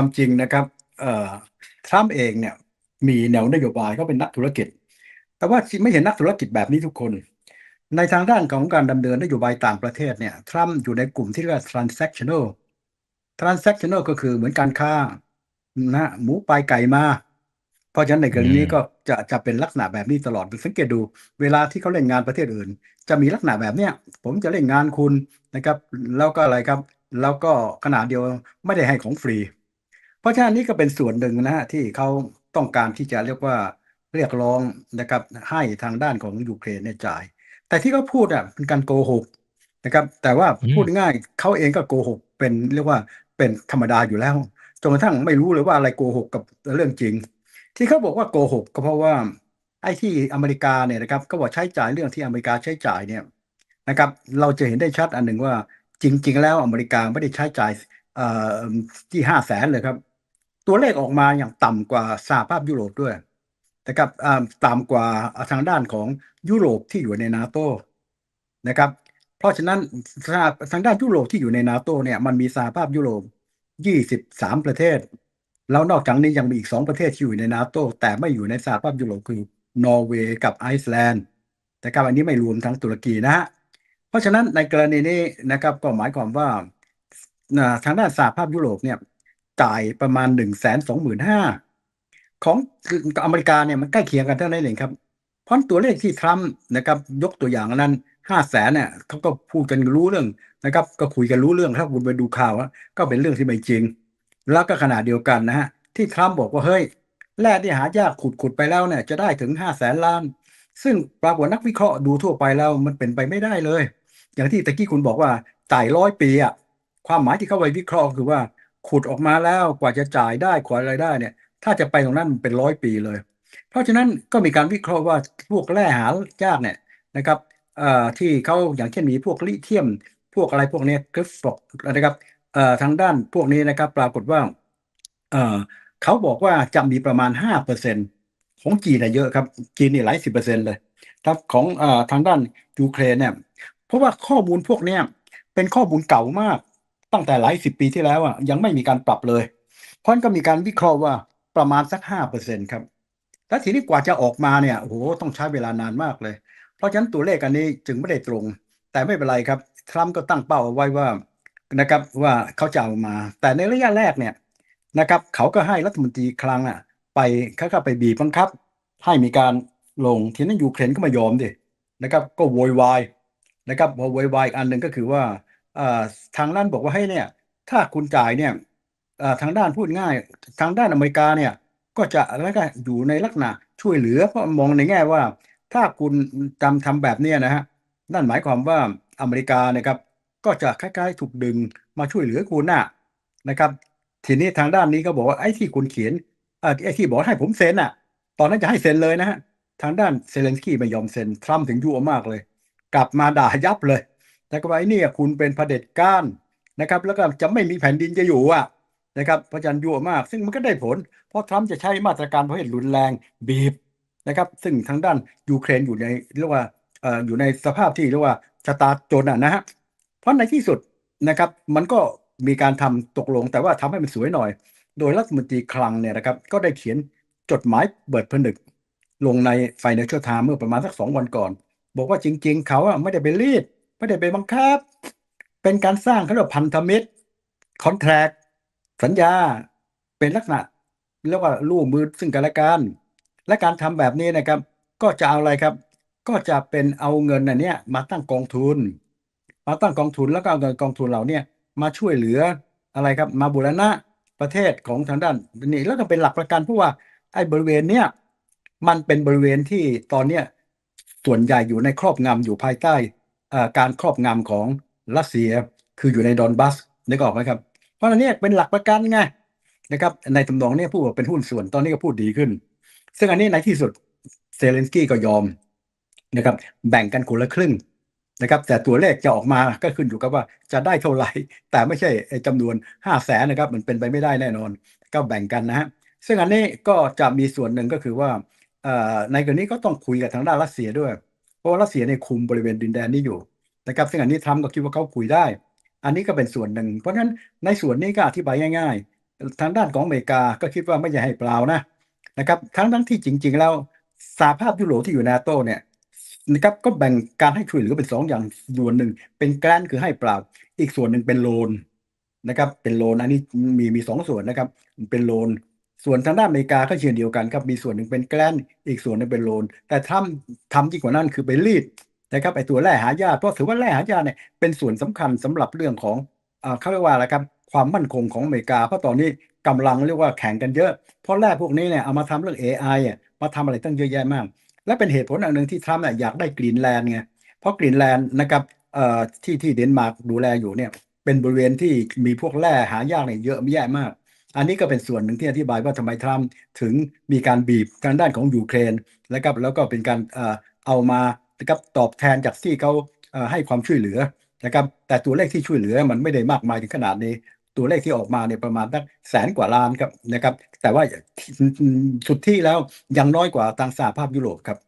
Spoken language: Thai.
ความจริงนะครับเอ่อทรัมป์เองเนี่ยมีแนวนโยบายเขาเป็นนักธุรกิจ แต่ว่าไม่เห็นนักธุรกิจแบบนี้ทุกคน ในทางด้านของการดำเนินนโยบายต่างประเทศเนี่ยทรัมป์อยู่ในกลุ่มที่เรียกว่า transactional transactional ก็คือเหมือนการค้านะหมูไปไก่มา เพราะฉะนั้นในกรณีนี้อืมก็จะจะเป็นลักษณะแบบนี้ตลอดสังเกตดูเวลาที่เขาเล่นงานประเทศอื่น จะมีลักษณะแบบเนี้ยผมจะเล่นงานคุณนะครับ แล้วก็อะไรครับ แล้วก็ขนาดเดียวไม่ได้ให้ของฟรี เพราะฉะนั้นนี่ก็เป็นส่วนหนึ่งนะฮะที่เขาต้องการที่จะเรียกว่าเรียกร้องนะครับให้ทางด้านของยูเครนเนี่ยจ่าย แต่ที่เขาพูดอะเป็นการโกหกนะครับ แต่ว่าอืมพูดง่ายเขาเองก็โกหกเป็นเรียกว่าเป็นธรรมดาอยู่แล้วจนกระทั่งไม่รู้เลยว่าอะไรโกหกกับเรื่องจริง ที่เขาบอกว่าโกหกก็เพราะว่าไอ้ที่อเมริกาเนี่ยนะครับก็บอกใช้จ่ายเรื่องที่อเมริกาใช้จ่ายเนี่ยนะครับเราจะเห็นได้ชัดอันหนึ่งว่าจริง ๆ แล้วอเมริกาไม่ได้ใช้จ่ายเอ่อที่ห้าแสนเลยครับ ตัวเลขออกมาอย่างต่ำกว่าสหภาพยุโรปด้วยนะครับอ่าต่ำกว่าทางด้านของยุโรปที่อยู่ในนาโตนะครับ เพราะฉะนั้นทางด้านยุโรปที่อยู่ในนาโตเนี่ยมันมีสหภาพยุโรป 23 ประเทศ แล้วนอกจากนี้ยังมีอีก 2 ประเทศที่อยู่ในนาโตแต่ไม่อยู่ในสหภาพยุโรปคือนอร์เวย์กับไอซ์แลนด์นะครับอันนี้ไม่รวมทั้งตุรกีนะฮะเพราะฉะนั้นในกรณีนี้นะครับก็หมายความว่าอ่าทางด้านสหภาพยุโรปเนี่ย จ่ายประมาณ1นึ่งแสนสองหมื่นห้าของคืออเมริกาเนี่ยมันใกล้เคียงกันเท่านั้นเองครับเพราะตัวเลขที่ทรัมป์นะครับ ยกตัวอย่างนั้นห้าแสนเนี่ยเขาก็พูดกันรู้เรื่องนะครับ ก็คุยกันรู้เรื่องถ้าคุณไปดูข่าวก็เป็นเรื่องที่ไม่จริง แล้วก็ขนาดเดียวกันนะฮะที่ทรัมป์บอกว่าเฮ้ยแร่ที่หายากขุดขุดไปแล้วเนี่ยจะได้ถึงห้าแสนล้าน ซึ่งปรากฏนักวิเคราะห์ดูทั่วไปแล้วมันเป็นไปไม่ได้เลย อย่างที่ตะกี้คุณบอกว่าจ่ายร้อยปีอะความหมายที่เขาไปวิเคราะห์คือว่า ขุดออกมาแล้วกว่าจะจ่ายได้กว่าอะไรได้เนี่ย ถ้าจะไปตรงนั้นมันเป็นร้อยปีเลย เพราะฉะนั้นก็มีการวิเคราะห์ว่าพวกแร่หายากเนี่ยนะครับที่เขาอย่างเช่นมีพวกลิเธียม พวกอะไรพวกนี้กริฟฟอกนะครับทางด้านพวกนี้นะครับ ปรากฏว่าเขาบอกว่าจะมีประมาณห้าเปอร์เซ็นของจีนเยอะครับ จีนนี่หลายสิบเปอร์เซ็นต์เลยครับของอทางด้านยูเครนเนี่ยเพราะว่าข้อมูลพวกนี้เป็นข้อมูลเก่ามาก ตั้งแต่หลายสิบปีที่แล้วอะยังไม่มีการปรับเลย เพราะนั้นก็มีการวิเคราะห์ว่าประมาณสักห้าเปอร์เซ็นครับแล้วทีนี้กว่าจะออกมาเนี่ยโอ้โหต้องใช้เวลานานมากเลย เพราะฉะนั้นตัวเลขอันนี้จึงไม่ได้ตรง แต่ไม่เป็นไรครับทรัมป์ก็ตั้งเป้าเอาไว้ว่านะครับว่าเขาจะเอามา แต่ในระยะแรกเนี่ยนะครับเขาก็ให้รัฐมนตรีคลังอะไปเขาก็ไปบีบบังคับ ให้มีการลงทีนั้นยูเครนก็ไม่ยอมดินะครับก็โวยวายนะครับพอโวยวายอีกอันหนึ่งก็คือว่า ทางด้านบอกว่าให้เนี่ย ถ้าคุณจ่ายเนี่ยทางด้านพูดง่าย ทางด้านอเมริกาเนี่ย ก็จะแล้วก็อยู่ในลักษณะช่วยเหลือเพราะมองในแง่ว่า ถ้าคุณทำทำแบบเนี้ยนะฮะนั่นหมายความว่าอเมริกานะครับ ก็จะคล้ายๆ ถูกดึงมาช่วยเหลือคุณน่ะนะครับ ทีนี้ทางด้านนี้ก็บอกว่าไอ้ที่คุณเขียนไอ้ที่บอกให้ผมเซ็นน่ะ ตอนนั้นจะให้เซ็นเลยนะฮะทางด้านเซเลนสกี้ไม่ยอมเซ็นทรัมป์ถึงยั่วมากเลย กลับมาด่ายับเลย แต่ก็ว่าไอ้นี่คุณเป็นเผด็จการนะครับแล้วก็จะไม่มีแผ่นดินจะอยู่อะนะครับพระฉะนันยั่วมาก ซึ่งมันก็ได้ผล เพราะทรัมป์จะใช้มาตรการประเภทรุนแรงบีบนะครับ ซึ่งทางด้านยูเครนอยู่ในเรียกว่าอยู่ในสภาพที่เรียกว่าชะตาจนอะนะฮะเพราะในที่สุดนะครับมันก็มีการทำตกลงแต่ว่าทำให้มันสวยหน่อย โดยรัฐมนตรีคลังเนี่ยนะครับก็ได้เขียนจดหมายเปิดผนึก ลงใน Financial Times เมื่อประมาณสักสองวันก่อน บอกว่าจริง ๆ เขาอะไม่ได้ไปรีด ไม่ได้ไปบังคับ เป็นการสร้างเขาเรียกพันธมิตรคอนแทรคสัญญาเป็นลักษณะเรียกว่าร่วมมือซึ่งกันและกันและการทำแบบนี้นะครับ ก็จะเอาอะไรครับ ก็จะเป็นเอาเงินอันนี้มาตั้งกองทุน มาตั้งกองทุนแล้วก็เอาเงินกองทุนเหล่านี้มาช่วยเหลืออะไรครับ มาบูรณะประเทศของทางด้านนี้แล้วก็เป็นหลักประกันเพราะว่าไอ้บริเวณเนี้ยมันเป็นบริเวณที่ตอนเนี้ยส่วนใหญ่อยู่ในครอบงำอยู่ภายใต้ การครอบงำของรัสเซียคืออยู่ในดอนบัสนึกออกไหมครับ เพราะอันนี้เป็นหลักประกันไงนะครับในตำนองเนี้ยพูดว่าเป็นหุ้นส่วนตอนนี้ก็พูดดีขึ้น ซึ่งอันนี้ในที่สุดเซเลนสกี้ก็ยอมนะครับแบ่งกันคนละครึ่งนะครับแต่ตัวเลขจะออกมาก็ขึ้นอยู่กับว่าจะได้เท่าไหร่ แต่ไม่ใช่ไอ้จำนวนห้าแสนนะครับ มันเป็นไปไม่ได้แน่นอน ก็แบ่งกันนะฮะซึ่งอันนี้ก็จะมีส่วนหนึ่งก็คือว่าในกรณีก็ต้องคุยกับทางด้านรัสเซียด้วย เพราะว่ารัสเซียเนี่ยคุมบริเวณดินแดนนี้อยู่นะครับซึ่งอันนี้ทรัมป์ก็คิดว่าเขาคุยได้ อันนี้ก็เป็นส่วนหนึ่ง เพราะฉะนั้นในส่วนนี้ก็อธิบายง่าย ๆ ทางด้านของอเมริกาก็คิดว่าไม่ใช่ให้เปล่านะนะครับทั้งทั้งที่จริง ๆ แล้วสหภาพยุโรปที่อยู่นาโตเนี่ยนะครับก็แบ่งการให้ช่วยเหลือเป็นสองอย่างส่วนหนึ่ง เป็นแกรนคือให้เปล่า อีกส่วนหนึ่งเป็นโลนนะครับเป็นโลนอันนี้มีมีสองส่วนนะครับเป็นโลน ส่วนทางด้านอเมริกาก็เช่นเดียวกันครับมีส่วนหนึ่งเป็นแกลนอีกส่วนหนึ่งเป็นโลน แต่ทำทำยิ่งกว่านั้นคือไปรีดนะครับไอตัวแร่หายากเพราะถือว่าแร่หายากเนี่ยเป็นส่วนสำคัญสำหรับเรื่องของอ่าเขาเรียกว่าอะไรครับความมั่นคงของอเมริกาเพราะตอนนี้กำลังเรียกว่าแข่งกันเยอะ เพราะแร่พวกนี้เนี่ยเอามาทำเรื่อง AI อะมาทำอะไรตั้งเยอะแยะมาก และเป็นเหตุผลอันหนึ่งที่ทรัมป์เนี่ยอยากได้กรีนแลนด์ไงเพราะกรีนแลนด์นะครับเอ่อที่ที่เดนมาร์กดูแลอยู่เนี่ยเป็นบริเวณที่มีพวกแร่หายากเนี่ยเยอะแยะมาก อันนี้ก็เป็นส่วนหนึ่งที่อธิบายว่าทำไมทรัมป์ถึงมีการบีบทางด้านของยูเครนแล้วก็แล้วก็เป็นการเอามานะครับตอบแทนจากที่เขาให้ความช่วยเหลือนะครับแต่ตัวเลขที่ช่วยเหลือมันไม่ได้มากมายถึงขนาดนี้ ตัวเลขที่ออกมาเนี่ยประมาณตั้งแสนกว่าล้านครับนะครับแต่ว่าสุดที่แล้วยังน้อยกว่าทางสหภาพยุโรปครับ